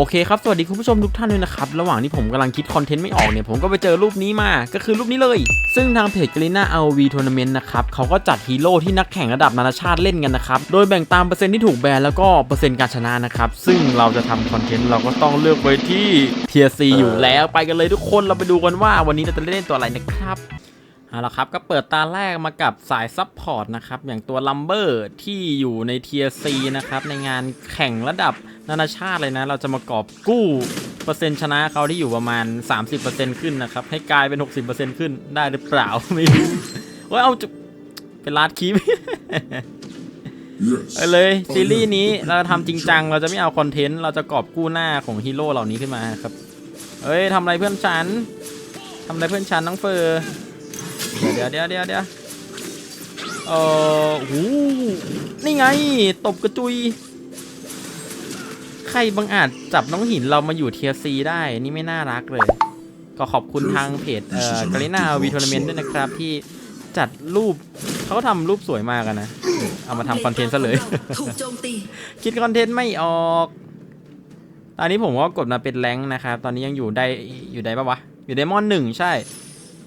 โอเคครับ สวัสดีคุณผู้ชมทุกท่านด้วยนะครับ ระหว่างที่ผมกำลังคิดคอนเทนต์ไม่ออกเนี่ย ผมก็ไปเจอรูปนี้มา ก็คือรูปนี้เลย ซึ่งทางเพจ g ก r e n a RV Tournament นต์นะครับเขาก็จัดฮีโร่ที่นักแข่งระดับนานาชาติเล่นกันนะครับ โดยแบ่งตามเปอร์เซ็นต์ที่ถูกแบนแล้วก็เปอร์เซ็นต์การชนะนะครับ ซึ่งเราจะทำคอนเทนต์เราก็ต้องเลือกไว้ที่ Tier C อยู่แล้วไปกันเลยทุกคนเราไปดูกันว่าวันนี้เราจะเล่นตัวอะไรนะครับเอาละครับก็เปิดตาแรกมากับสายซับพอร์ตนะครับอย่างตัวลัมเบอร์ที่อยู่ในเทียซีนะครับในงานแข่งระดับ นานาชาติเลยนะ เราจะมากอบกู้เปอร์เซ็นต์ชนะเขาที่อยู่ประมาณ 30%ขึ้นนะครับ ให้กลายเป็น 60%ขึ้นได้หรือเปล่า ไม่รู้เว่าเอาจะเป็นลาดคีบไปเลยซีรีส์นี้เราทำจริงจัง เราจะไม่เอาคอนเทนต์ เราจะกอบกู้หน้าของฮีโร่เหล่านี้ขึ้นมาครับ เอ้ยทำอะไรเพื่อนฉันทำอะไรเพื่อนฉันน้องเฟอร์เดี๋ยวเดี๋ยวเดี๋ยวเดี๋ยวเออโอ้โหนี่ไง ตบกระจุย ใครบังอาจจับน้องหินเรามาอยู่เทียซีได้ นี่ไม่น่ารักเลย ก็ขอบคุณทางเพจเอ่อกาลินาวีทัวร์นาเมนต์ด้วยนะครับ ที่จัดรูปเขาทำรูปสวยมากนะ เอามาทำคอนเทนต์ซะเลย ถูกโจมตีคิดคอนเทนต์ไม่ออก ตอนนี้ผมก็กดมาเป็นแรงค์นะครับ ตอนนี้ยังอยู่ได้อยู่ได้ปะวะ อยู่ไดมอนด์หนึ่งใช่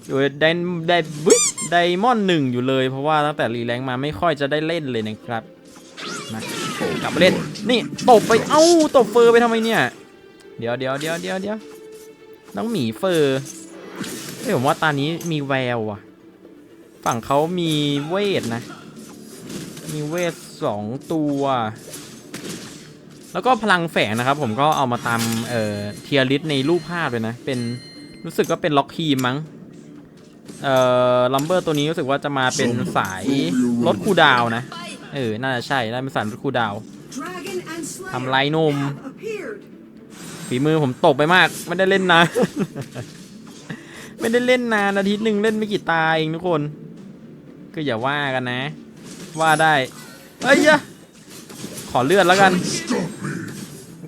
อยู่ไดไดวิไดมอนด์หนึ่งอยู่เลย เพราะว่าตั้งแต่รีแรงค์มาไม่ค่อยจะได้เล่นเลยนะครับ กลับมาเล่น นี่ตบไป เอ้า ตบเฟอร์ไปทำไมเนี่ย เดี๋ยวเดี๋ยวเดี๋ยวเดี๋ยวเดี๋ยวน้องหมีเฟอร์เฮ้ยผมว่าตอนนี้มีแววว่ะ ฝั่งเขามีเวทนะ มีเวทสองตัว แล้วก็พลังแฝงนะครับ ผมก็เอามาตามเอ่อเทียริสในรูปภาพเลยนะ เป็นรู้สึกว่าเป็นล็อกคีมมั้งเอ่อลัมเบอร์ตัวนี้รู้สึกว่าจะมาเป็นสายลดคูดาวนะ เออ น่าจะใช่ น่าเป็นสายลดคูลดาวน์ทำทำไรไรหหนุ่นุ่มมฝีมือผมตกไปมาก ไม่ได้เล่นนานไม่ได้เล่นนานอาทิตย์หนึ่งเล่นไม่กี่ตาเองทุกคน ก็อย่าว่ากันนะ ว่าได้เอ้ยยะขอเลือดแล้วกัน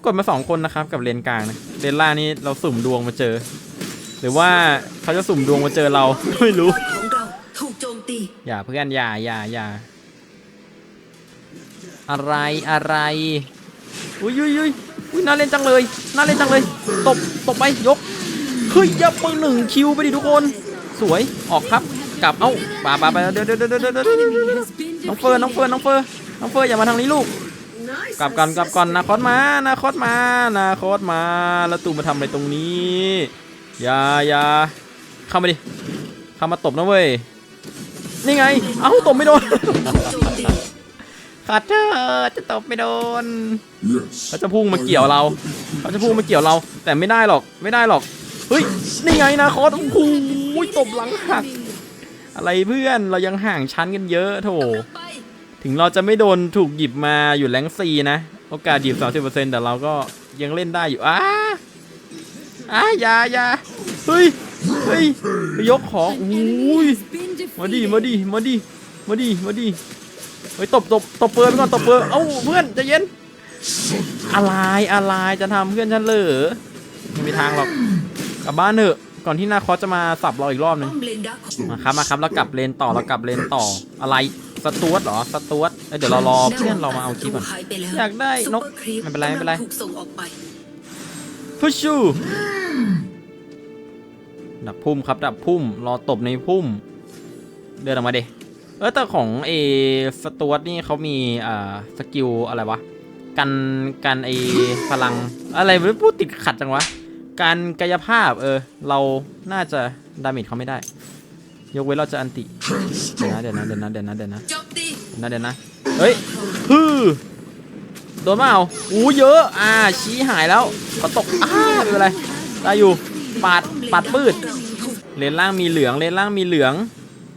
กดมาสองคนนะครับ กับเลนกลางนะเลนล่างนี่เราสุ่มดวงมาเจอ หรือว่าเขาจะสุ่มดวงมาเจอเราไม่รู้ของเราถูกโจมตีอย่าเพื่อนอย่าอย่าอย่า อะไรอะไรอุ้ยอุ้ยอุ้ยอุ้ยน่าเล่นจังเลยน่าเล่นจังเลยตบตบไปยกเฮ้ยยับมือหนึ่งคิวไปดิทุกคน สวยออกครับกลับเอ้าป่าป่าไปเดี๋ยวเดี๋ยวเดี๋ยวเดี๋ยวเดี๋ยวน้องเฟิร์นน้องเฟิร์นน้องเฟิร์นน้องเฟิร์นอย่ามาทางนี้ลูกกลับก่อนกลับก่อนนาคอสมานาคอสมานาคอสมาแล้วตูมาทำอะไรตรงนี้อย่าอย่าเข้ามาดิเข้ามาตบนะเว้ยนี่ไงเอ้าตบไม่โดน ขาดเธอจะตบไม่โดนเขาจะพุ่งมาเกี่ยวเราเขาจะพุ่งมาเกี่ยวเรา แต่ไม่ได้หรอกไม่ได้หรอกเฮ้ยนี่ไงนาคอสโอ้โหตบหลังหัก อะไรเพื่อนเรายังห่างชั้นกันเยอะโถไปถึงเราจะไม่โดนถูกหยิบมาอยู่แรงซีนะโอกาสหยิบ 30%แต่เราก็ยังเล่นได้อยู่อ้าอ้าอย่าอย่าเฮ้ยเฮ้ยไปยกของอุ้ยมาดิมาดิมาดิมาดิมาดิ เฮ้ยตบตบตบเปิดไปก่อนตบเปิดเอ้าเพื่อนใจเย็นอะไรอะไรจะทำเพื่อนฉันเลยไม่มีทางหรอกกลับบ้านเถอะก่อนที่นาคอสจะมาสับเราอีกรอบหนึง มาครับมาครับแล้วกลับเลนต่อเรากลับเลนต่ออะไรสตวตเหรอสตวตเอ้ยเดี๋ยวเรารอเพื่อนเรามาเอาคลิปก่อน อยากได้นกไม่เป็นไรไม่เป็นไร ถูกส่งออกไปพุชชูดับพุ่มครับดับพุ่มรอตบในพุ่ม เดินออกมาเด เออแต่ของเอสตวตนี่เขามีอ่าสกิลอะไรวะกันกันไอพลังอะไรไม่พูดติดขัดจังวะการกายภาพเออเราน่าจะดาเมจเขาไม่ได้ ยกเว้นเราจะอันติเดี๋ยวนะเดี๋ยวนะเดี๋ยวนะเดี๋ยวนะเดี๋ยวนะเดี๋ยวนะเดี๋ยวนะเฮ้ยฮือโดนมาเอาอู้เยอะอ่าชี้หายแล้วก็ตกอ้าไม่เป็นไรได้อยู่ปาดปาดปืดเลนล่างมีเหลืองเลนล่างมีเหลือง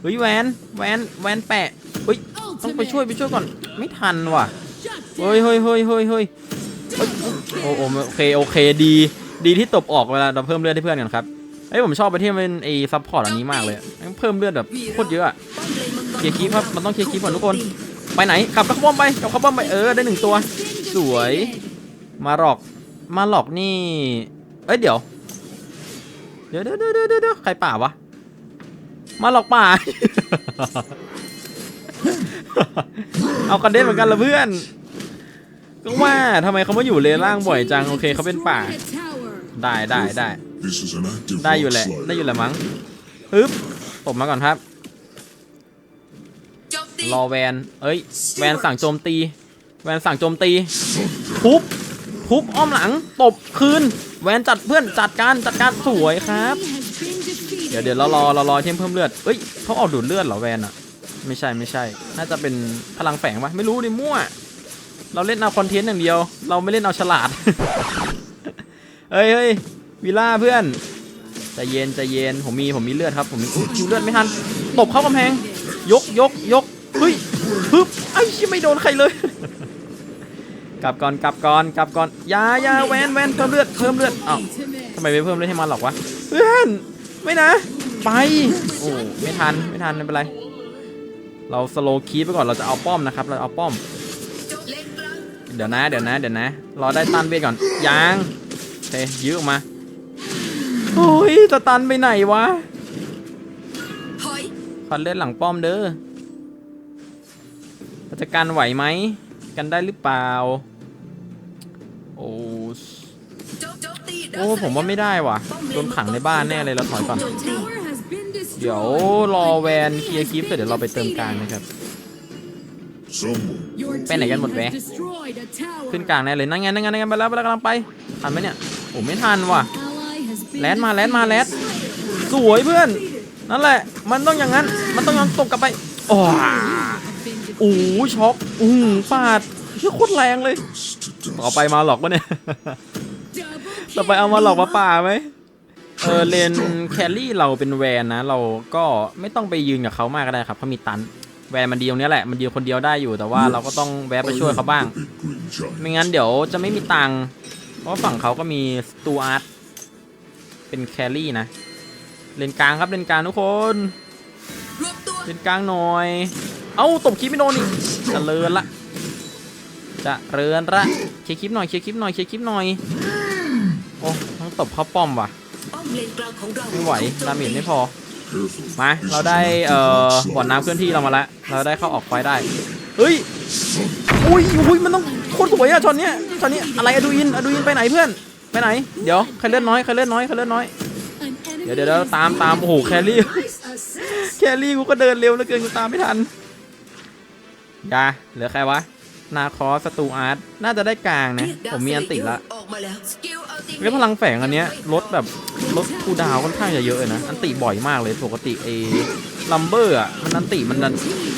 เฮ้ยแวนแวนแวนแปะเฮ้ยต้องไปช่วยไปช่วยก่อนไม่ทันว่ะเฮ้ยเฮ้ยเฮ้ยเฮ้ยเฮ้ยโอ้โอโอเคโอเคดีดีที่ตบออกเวลาเราเพิ่มเลือดให้เพื่อนกันครับเฮ้ยผมชอบไปที่มันเป็นไอ้ซัพพอร์ตอันนี้มากเลยเพิ่มเลือดแบบโคตรเยอะอะเคลียร์คลิปครับมันต้องเคลียร์คลิปก่อนทุกคนไปไหนขับกระบอมไปกับกระบอมไปเออได้หนึ่งตัว สวย มาหลอกมาหลอกนี่ เอ้ยเดี๋ยวเดี๋ยวเดี๋ยวเดี๋ยวเดี๋ยวเดี๋ยวใครป่าวะ มาหลอกป่า เอากันเด่นเหมือนกันละเพื่อน ก็ว่าทำไมเขามาอยู่เลนล่างบ่อยจัง โอเคเขาเป็นป่า ได้ได้ได้ ได้อยู่แหละ ได้อยู่แหละมั้งปึ๊บผมมาก่อนครับ รอแวน เอ้ย แวนสั่งโจมตี แวนสั่งโจมตีทุบทุบอ้อมหลัง ตบคืน แวนจัดเพื่อนจัดการจัดการสวยครับ เดี๋ยวเดี๋ยวเรารอเรารอเทมเพิ่มเลือดเอ้ยเขาออกดูดเลือดเหรอแวนอะไม่ใช่ไม่ใช่ น่าจะเป็นพลังแฝงปะไม่รู้ดิมั่ว เราเล่นเอาคอนเทนต์อย่างเดียว เราไม่เล่นเอาฉลาด เฮ้ยเฮ้ยวิล่าเพื่อนใจเย็นใจเย็นผมมีผมมีเลือดครับ ผมมีอุ๊ยคิวเลือดไม่ทันตบเข้ากำแพง ยกยกยกเฮ้ยฮึบไอ้ชิไม่โดนใครเลยกลับก่อนกลับก่อนกลับก่อนยายาแวนแวนเพิ่มเลือดเพิ่มเลือดอ้าวทำไมไม่เพิ่มเลือดให้มันหรอกวะเพื่อน ไม่นะ ไป โอ้ไม่ทัน ไม่ทัน ไม่เป็นไร เราสโลคีไปก่อน เราจะเอาป้อมนะครับ เราเอาป้อมโจมเล่นกลางเดี๋ยวนะ เดี๋ยวนะ เดี๋ยวนะ รอได้ตันเวทก่อน ยังโอเคยื้อออกมา โอ้ยจะตันไปไหนวะถอยฟันเลือดหลังป้อมเด้อเราจะกันไหวไหม กันได้หรือเปล่า โอ้โจมโจมตีโอ้ผมว่าไม่ได้ว่ะ โดนขังในบ้านแน่เลยเราถอยก่อน เดี๋ยวรอแวนเคลียร์คลิปเสร็จเดี๋ยวเราไปเติมกลางนะครับ Someone ไปไหนกันหมดแวะขึ้นกลางแน่เลยนั่งไงนั่งไงนั่งไงไปแล้วไปแล้วกำลังไปทันไหมเนี่ยโอ้ไม่ทันว่ะแลนมาแลนมาแลนสวยเพื่อนนั่นแหละ มันต้องอย่างนั้น มันต้องยอมตบกลับไปโอ้โอ้ช็อกโอ้ฟาดเชื่อโคตรแรงเลย to ต่อ dust. ไปมาหลอกวะเนี่ย ต่อไปเอามาหลอกมาป่าไหม เออเลนแครี่เราเป็นแวนนะ เราก็ไม่ต้องไปยืนกับเขามากก็ได้ครับเขามีตันแวนมันดีตรงเนี้ยแหละ มันดีคนเดียวได้อยู่แต่ว่าเราก็ต้องแวะไปช่วยเขาบ้าง Big green giant. ไม่งั้นเดี๋ยวจะไม่มีตังค์เพราะว่าฝั่งเขาก็มีสตูอาร์ตเป็นแครี่นะ เลนกลางครับเลนกลางทุกคนรวมตัวเลนกลางหน่อย เอ้าตบคลิปไม่โดนอีกเจะเริญละเจะเริญละเคลียร์คลิปหน่อยเคลียร์คลิปหน่อยเคลียร์คลิปหน่อยโอ้ต้องตบเข้าป้อมว่ะ ป้อมเลนกลางของเราไม่ไหวถูกโจดาเมจตีไม่พอ มา เราได้เอ่อบ่อน้ำเคลื่อนที่เรามาแล้วเราได้เข้าออกไฟได้ เฮ้ยอุ้ยอุ้ยมันต้องโคตรสวยอะช็อตเนี้ยช็อตนี้อะไรอะดูอินอะดูอินไปไหนเพื่อน ไปไหน เดี๋ยวใครเลือดน้อยใครเลือดน้อยใครเลือดน้อย เดี๋ยวเดี๋ยวเดี๋ยวตามตามโอ้โหแครี่ แครี่กูก็เดินเร็วเหลือเกินกูตามไม่ทันยาเหลือใครวะ นาคอสตูอาร์ต น่าจะได้กลางนะ ผมมีอันติดละเมทเรื่องพลังแฝงอันเนี้ยลดแบบ ลดคูดาวค่อนข้างจะเยอะเลยนะ อันติบ่อยมากเลยปกติเอลัมเบอร์อะมันอันติมันดัน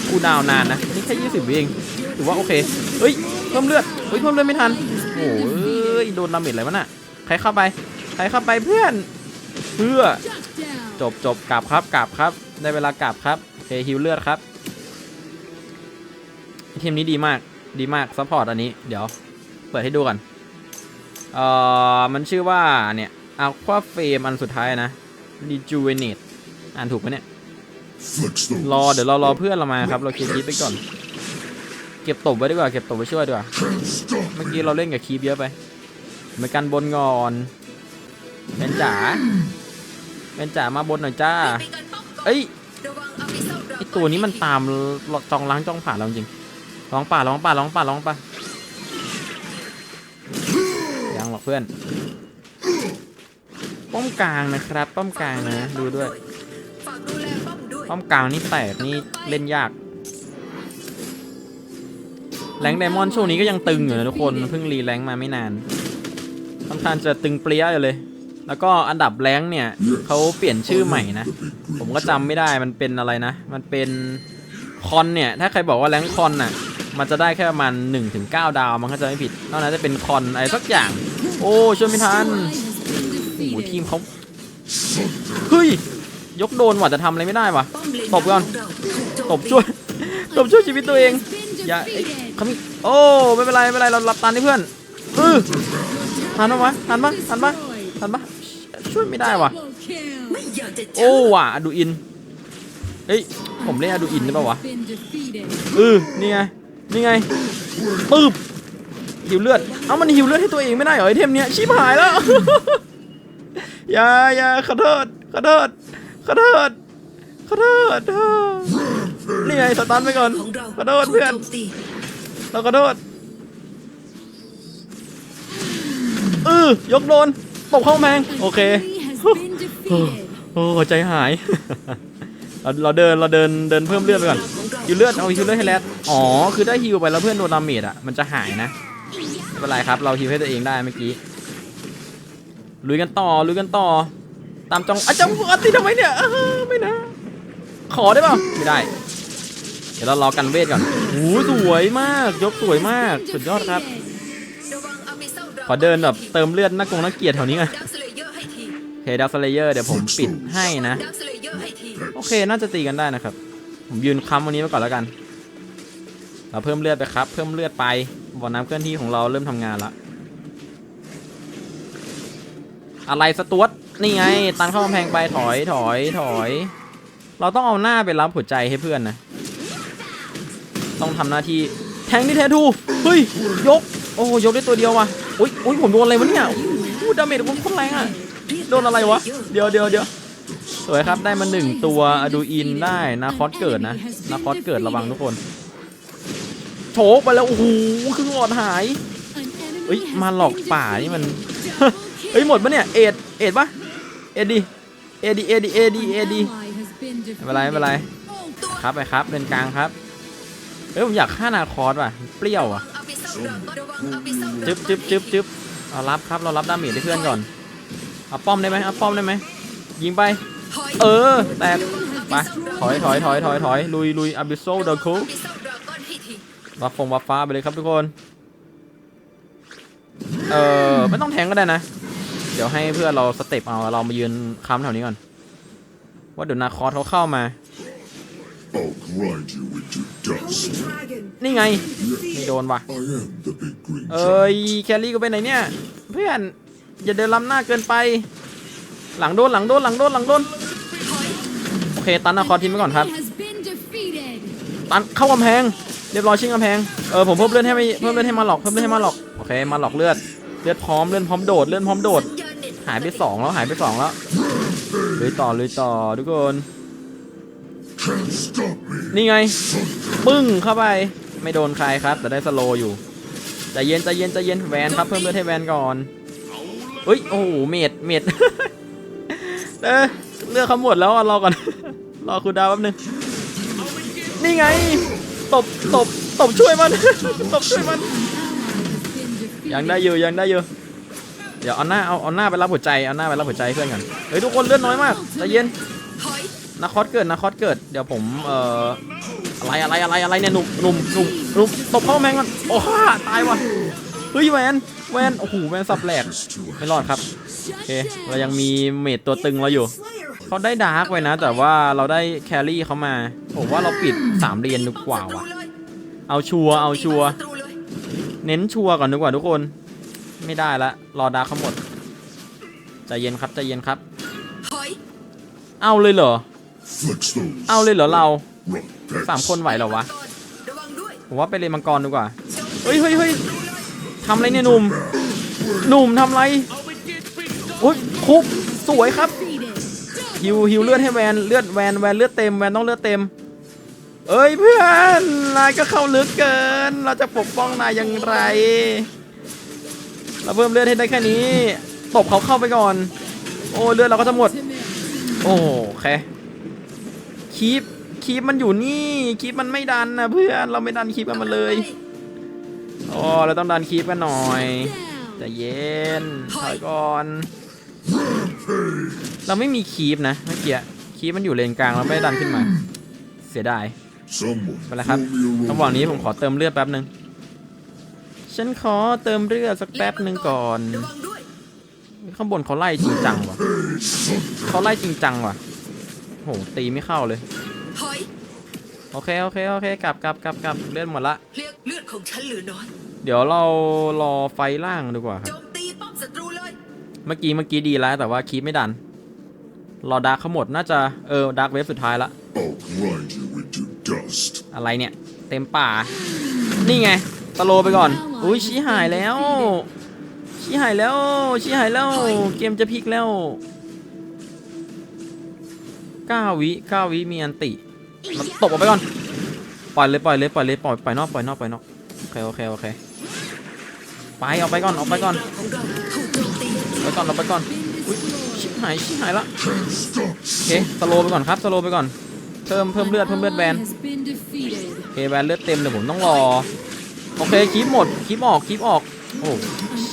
คูดาวน์นานนะ นี่แค่ยี่สิบวิเองถือว่าโอเคเฮ้ยเพิ่มเลือดเฮ้ยเพิ่มเลือดไม่ทันโอ้ยโดนดาเมจอะไรวะน่ะใครเข้าไปใครเข้าไปเพื่อนเพื่อจบจบกราบครับกราบครับได้เวลากราบครับโอเคฮิวเลือดครับทีมนี้ดีมากดีมากซัพพอร์ตอันนี้ เดี๋ยว เปิดให้ดูก่อนเอ่อมันชื่อว่าเนี่ย อัลควาเฟมอันสุดท้ายนะ rejuvenate อ่านถูกไหมเนี่ย Flex the รอเดี๋ยวเรารอเพื่อนเรามาครับ เราเคลียร์คีปไปก่อน เก็บตบไว้ดีกว่า เก็บตบไว้ช่วยดีกว่า เมื่อกี้เราเล่นกับคีปเยอะไปเหมือนกันบนก่อนเป็นจ๋าเป็นจ๋ามาบนหน่อยจ้ามีการป้องกันเอ้ยระวังอามิโซดราไอตัวนี้มันตามจองล้างจ้องผ่านเราจริงร้องป่าร้องป่าร้องป่าร้องป่ายังหรอกเพื่อนป้อม กลางนะครับ ป้อมกลางนะ ดูด้วย ป้อมกลางนี่แตกนี่เล่นยากแรงไดมอนด์ช่วงนี้ก็ยังตึงอยู่นะทุกคนเพิ่งรีแรงมาไม่นานค่อนข้างจะตึงเปรี้ยอยู่เลย แล้วก็อันดับแรงเนี่ยเขาเปลี่ยนชื่อใหม่นะ ผมก็จำไม่ได้มันเป็นอะไรนะ มันเป็นคอนเนี่ยถ้าใครบอกว่าแรงคอนน่ะมันจะได้แค่ประมาณ1ถึง9ดาวมันก็จะไม่ผิดนอกนั้นจะเป็นคอนอะไรสักอย่าง โอ้ช่วยไม่ทัน โอ้โหทีมเขาเฮ้ยยกโดนว่ะจะทำอะไรไม่ได้ว่ะป้อมเลนตบก่อนของเราถูกโจมตบช่วยตบช่วยชีวิตตัวเองอย่าเอ้ยเขามีโอ้ไม่เป็นไรไม่เป็นไรเรารับตันให้เพื่อนเออทันปะวะทันปะทันปะทันปะช่วยไม่ได้ว่ะไม่อยากจะเจโอ้อว่ะอดูอินเฮ้ยผมเล่นอดูอินได้ปะวะเออนี่ไงนี่ไงปึ๊บหิวเลือด เอ้ามันหิวเลือดให้ตัวเองไม่ได้เหรอไอเทมเนี้ยชิบหายแล้ว อย่าอย่าขอโทษขอโทษขอโทษขอโทษนี่ไงสตันไปก่อนของเราขอโทษเพื่อนถูกโจมตีเราขอโทษเออยกโดนตกเข้ากำแพงโอเคโอ้ใจหายเราเราเดินเราเดินเดินเพิ่มเลือดไปก่อนฮิวเลือดเอาฮิวเลือดให้แรดอ๋อ คือได้ฮิวไปแล้วเพื่อนโดนดาเมจอะ มันจะหายนะ ไม่เป็นไรครับ เราฮิวให้ตัวเองได้เมื่อกี้ ลุยกันต่อลุยกันต่อ ตามจองอาจารย์อัติทำไมเนี่ยไม่นะ ขอได้ป่าไม่ได้ เดี๋ยวเรารอกันเวทก่อนโอ้โหสวยมาก ยกสวยมาก สุดยอดครับ ขอเดินแบบเติมเลือดนักกงนักเกียรติแถวนี้ไงเลเยอร์ให้ทีโอเคดักสเลเยอร์เดี๋ยวผมปิดให้นะ โอเคน่าจะตีกันได้นะครับ ผมยืนค้ำวันนี้ไปก่อนแล้วกัน เราเพิ่มเลือดไปครับ เพิ่มเลือดไปบ่อน้ำเคลื่อนที่ของเราเริ่มทำงานละ อะไรสตวตนี่ไง ตันเข้ากำแพงไปถอยถอยถอย เราต้องเอาหน้าไปรับหัวใจให้เพื่อนนะ ต้องทำหน้าที่แทงที่แททูเฮ้ย ยก โอ้ยกได้ตัวเดียวว่ะอุ้ยอุ้ยผมโดนอะไรวะเนี่ยโอ้ดาเมจผมโคตรแรงอะโดนอะไรวะ เดี๋ยวเดี๋ยวเดี๋ยวสวยครับได้มาหนึ่งตัวอดูอินได้นาคอสเกิดนะนาคอสเกิดระวังทุกคนโฉบไปแล้วโอ้โหครึ่งหลอดหายเฮ้ยมาหลอกป่านี่มัน เฮ้ยหมดปะเนี่ย เอ็ด เอ็ดปะเอ็ดดิเอ็ดดิเอ็ดดิเอ็ดดิเอ็ดดิไม่เป็นไรไม่เป็นไรครับไปครับเดินกลางครับเฮ้ยผมอยากฆ่านาคอสว่ะ เปรี้ยวอะจึ๊บจึ๊บจึ๊บจึ๊บเอารับครับเรารับดาเมจให้เพื่อนก่อน เอาป้อมได้ไหมเอาป้อมได้ไหมยิงไป เออแตกไปถอยถอยถอยถอยถอยลุยลุยอาบิโซเดอะคูอาบิโซดราก้อนให้ทีวับฟงวับฟ้าไปเลยครับทุกคน เออไม่ต้องแทงก็ได้นะ เดี๋ยวให้เพื่อนเราสเต็ปเอาเรามายืนค้ำแถวนี้ก่อน ว่าเดี๋ยวนาคอสเขาเข้ามา I'll grind you into dust. นี่ไงไม่โดนว่ะ I am the big green เอ้ย giant. แครี่ก็ไปไหนเนี่ย เพื่อน อย่าเดินล้ำหน้าเกินไป หลังโดนหลังโดนหลังโดนหลังโดน โอเค ตันนาคอสทิ้งไปก่อนครับ ตันเข้ากำแพง เรียบร้อยชิงกำแพง เออผมเพิ่มเลือดให้ไม่เพิ่มเลือดให้มาหลอกเพิ่มเลือดให้มาหลอก โอเคมาหลอกเลือด เลือดพร้อมเลือดพร้อมโดดเลือดพร้อมโดดสัญญาณเน็ต หายไปสองแล้วหายไปสองแล้วเลยต่อเลยต่อทุกคนนี่ไง ปึ้งเข้าไป ไม่โดนใครครับ แต่ได้สโลอยู่ใจเย็นใจเย็นใจเย็นแวนครับเพิ่มเลือดให้แวนก่อนเฮ้ยโอ้โหเมดเมดเออเลือดเขาหมดแล้วอะรอก่อนรอคุณดาวแป๊บนึงนี่ไงตบตบตบช่วยมันตบช่วยมันยังได้อยู่ยังได้อยู่ เดี๋ยวเอาหน้าเอาเอาหน้าไปรับหัวใจเอาหน้าไปรับหัวใจเพื่อนกันเฮ้ยทุกคนเลือดน้อยมากใจเย็นนาคอสเกิดนาคอสเกิดเดี๋ยวผมเอ่ออะไรอะไรอะไรอะไรเนี่ยหนุ่มหนุ่มหนุ่มหนุ่มตบเข้าแมงก่อนโอ้ฮ่าตายว่ะเฮ้ยแวนแวนโอ้โหแวนสับแหลกไม่รอดครับโอเคเรายังมีเมดตัวตึงเราอยู่เขาได้ดาร์กไว้นะ แต่ว่าเราได้แครี่เขามาผมว่าเราปิดสามเรียนดีกว่าว่ะเอาชัวเอาชัวเน้นชัวก่อนดีกว่าทุกคน ไม่ได้ละ รอดาร์กเขาหมดใจเย็นครับใจเย็นครับถอยเอาเลยเหรอ Flex those. เอาเลยเหรอเรา Rock packs. สามคนไหวเหรอวะระวังด้วยผมว่าไปเลนมังกรดีกว่า เฮ้ยเฮ้ยเฮ้ยทำอะไรเนี่ยหนุ่ม หนุ่มทำอะไรโอ้ยคุกสวยครับฮิวฮิวเลือดให้แวนเลือดแวนแวนเลือดเต็มแวนต้องเลือดเต็ม เอ้ยเพื่อนนายก็เข้าลึกเกิน เราจะปกป้องนายอย่างไร เราเพิ่มเลือดให้ได้แค่นี้ตบเขาเข้าไปก่อน โอ้เลือดเราก็จะหมด โอ้โอเคคีปคีปมันอยู่นี่คีปมันไม่ดันนะเพื่อนเราไม่ดันคีปกันมาเลยโอ้เราต้องดันคีปกันหน่อยใจเย็นถอยก่อน เราไม่มีคีปนะเมื่อกี้คีปมันอยู่เลนกลางเราไม่ได้ดันขึ้นมา เสียดายไปแล้วครับระหว่างนี้ผมขอเติมเลือดแป๊บหนึ่ง ฉันขอเติมเลือดสักแป๊บหนึ่งก่อน ระวังด้วย ข้างบนเขาไล่จริงจังว่ะเขาไล่จริงจังว่ะโหตีไม่เข้าเลย ถอยโอเคโอเคโอเคกลับกลับกลับกลับเลื่อนหมดละเรียกเลือดของฉันเหลือน้อยเดี๋ยวเรารอไฟล่างดีกว่าคโจรับ มตีป้อมศัตรูเลย เมื่อกี้เมื่อกี้ดีแล้วแต่ว่าคีปไม่ดัน รอดาร์คเขาหมดน่าจะเออดาร์คเวฟสุดท้ายละ I'll grind you into dust. อะไรเนี่ย เต็มป่า นี่ไงตะโลไปก่อน อุ้ยชี้หายแล้ว ชี้หายแล้ว ชี้หายแล้ว เกมจะพลิกแล้ว9วิ9วิมีอันติมาตบออกไปก่อน ปล่อยเลยปล่อยเลยปล่อยเลยปล่อยปล่อยนอกปล่อยนอกปล่อยนอกโอเคโอเคโอเค ไปออกไปก่อนออกไปก่อนของเราถูกโจก่อนเราไปก่อนอุ้ยชิบหายชิบหายละ Can't stop โอเคสโลว์ไปก่อนครับสโลว์ไปก่อน เพิ่มเพิ่มเลือดเพิ่มเลือดแบน has been defeated. โอเคแบนเลือดเต็มเดี๋ยวผมต้องรอ โอเคคลิปหมดคลิปออกคลิปออก โอ้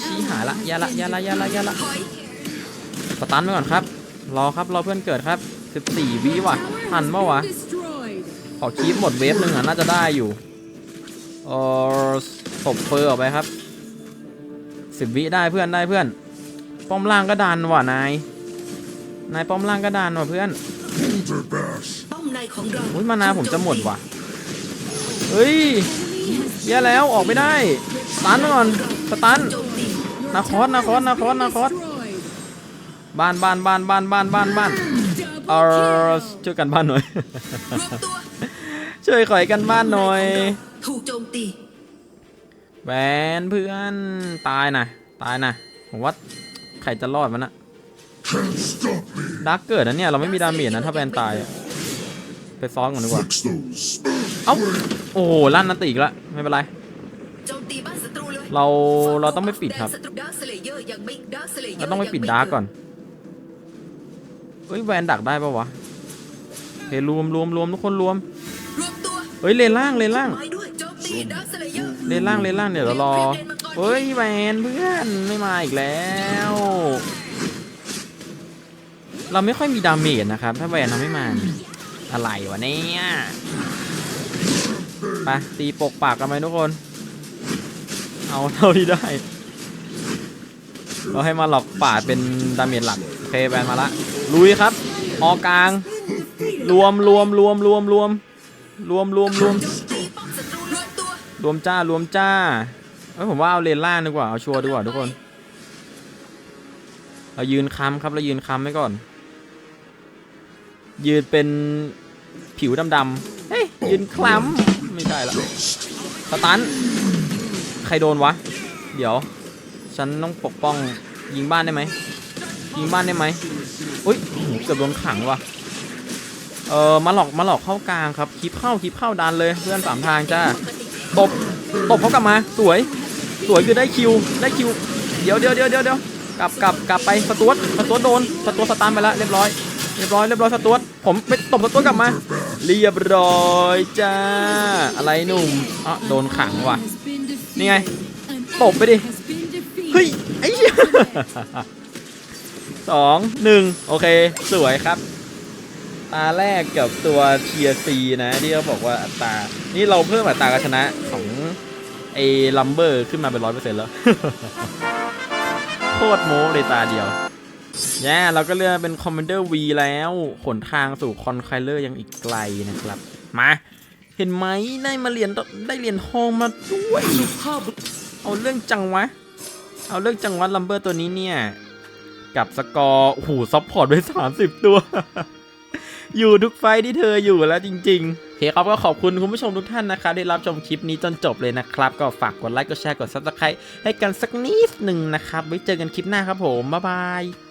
ชี้หายละอยาละอยาละอยาละอยาละถอยสตันไปก่อนครับ รอครับรอเพื่อนเกิดครับ 14วิว่ะทันปะวะ Destroyed. ขอคีบหมดเวฟหนึ่งอะน่าจะได้อยู่เออตบเฟอร์ออกไปครับ10วิได้เพื่อนได้เพื่อน ป้อมล่างก็ดันว่ะนาย นายป้อมล่างก็ดันว่ะเพื่อน Boulder Bash. ป้อมในของเราอุ้ยมานาผมจะหมดว่ะ เฮ้ย แย่แล้วออกไม่ได้สตันก่อนสตันโจมตีนาคอสนาคอสนาคอสนาคอส Destroyed. บ้านบ้านบ้านบ้านบ้านบ้านบ้านเอ Double อ kill. ช่วยกันบ้านหน่อยรวมตัวช่วยข่อยกันบ้านหน่อยถูกโจมตีแหวนเพื่อนตายนะตายนะผมว่าใครจะรอดมันนะ Can't stop me. ดักเกิดนะเนี่ยเราไม่มีดาเมจนะถ้าแวนตายอะ ไปซ้อนก่อนดีกว่า Fix those spells. เอ้า โอ้โหลั่นนันตีอีกแล้วไม่เป็นไรโจมตีบ้านศัตรูเลยเรา เราต้องไม่ปิดครับศัตรูดาร์คสเลเยอร์ยังไม่ดาร์คสเลเยอร์เราต้องไปปิดดาร์กก่อน เฮ้ยแวนดักได้ปะวะเฮ้ยรวมรวมรวมทุกคนรวมรวมตัวเฮ้ยเลนล่างเลนล่างไม้ด้วยโจมตีดาร์คสเลเยอร์เลนล่างเลนล่างเดี๋ยวเรารอ เฮ้ยแวนเพื่อนไม่มาอีกแล้ว เราไม่ค่อยมีดาเมจนะครับ ถ้าแวนทำไม่มานี่ อะไรวะเนี่ยไปตีปกปากกันไหมทุกคน เอาเท่าที่ได้ เราให้มาหลอกป่าเป็นดาเมจหลักโอเคแวนมาละ ลุยครับ ออกลาง รวมรวมรวมรวมรวมรวมรวมรวมโจมรวมรวมจ้ารวมจ้าเอ้ยผมว่าเอาเลนล่างดีกว่า เอาชัวร์ดีกว่าทุกคน เรายืนค้ำครับ เรายืนค้ำไว้ก่อน ยืนเป็นผิวดำๆเฮ้ยยืนคล้ำไม่ได้ละ Dust. สตันใครโดนวะ เดี๋ยว ฉันต้องปกป้องยิงบ้านได้ไหมยิงบ้านได้ไหมอุ้ยโอ้โหเกือบโดนขังว่ะเออมาหลอกมาหลอกเข้ากลางครับคลิปเข้าคลิปเข้าดันเลยเพื่อนสามทางจ้าตบตบเขากลับมาสวย สวยคือได้คิวได้คิว เดี๋ยวเดี๋ยวเดี๋ยวเดี๋ยวเดี๋ยวกลับกลับกลับไปสตวตสตวตโดนสตวตสตาร์ทไปแล้วเรียบร้อย เรียบร้อยเรียบร้อยสตวตผมไปตบสตวตกลับมา เรียบร้อยจ้า อะไรหนุ่มอะโดนขังว่ะ นี่ไง ตบไปดิ เฮ้ย ไอ้สองหนึ่งโอเค สวยครับตาแรกกับตัวเทียซีนะที่เขาบอกว่าอัตรา นี่เราเพิ่มอัตราการชนะของไอ้ลัมเบอร์ขึ้นมาเป็นร้อยเปอร์เซ็นต์แล้ว โคตรโม้เลยตาเดียว แย่เราก็เลือกเป็นคอมมานเดอร์วีแล้วขนทางสู่คอนไคเลอร์ยังอีกไกลนะครับ มา เห็นไหมได้มาเหรียญได้เหรียญทองมาด้วยเอาเรื่องจังวะ เอาเรื่องจังวัดลัมเบอร์ตัวนี้เนี่ย กับสกอร์โอ้โหซัพพอร์ตไปสามสิบตัว อยู่ทุกไฟที่เธออยู่แล้วจริงๆเคครับก็ขอบคุณคุณผู้ชมทุกท่านนะครับได้รับชมคลิปนี้จนจบเลยนะครับ ก็ฝากกดไลค์กดแชร์กด subscribe ให้กันสักนิดหนึ่งนะครับไว้เจอกันคลิปหน้าครับผมบ๊ายบาย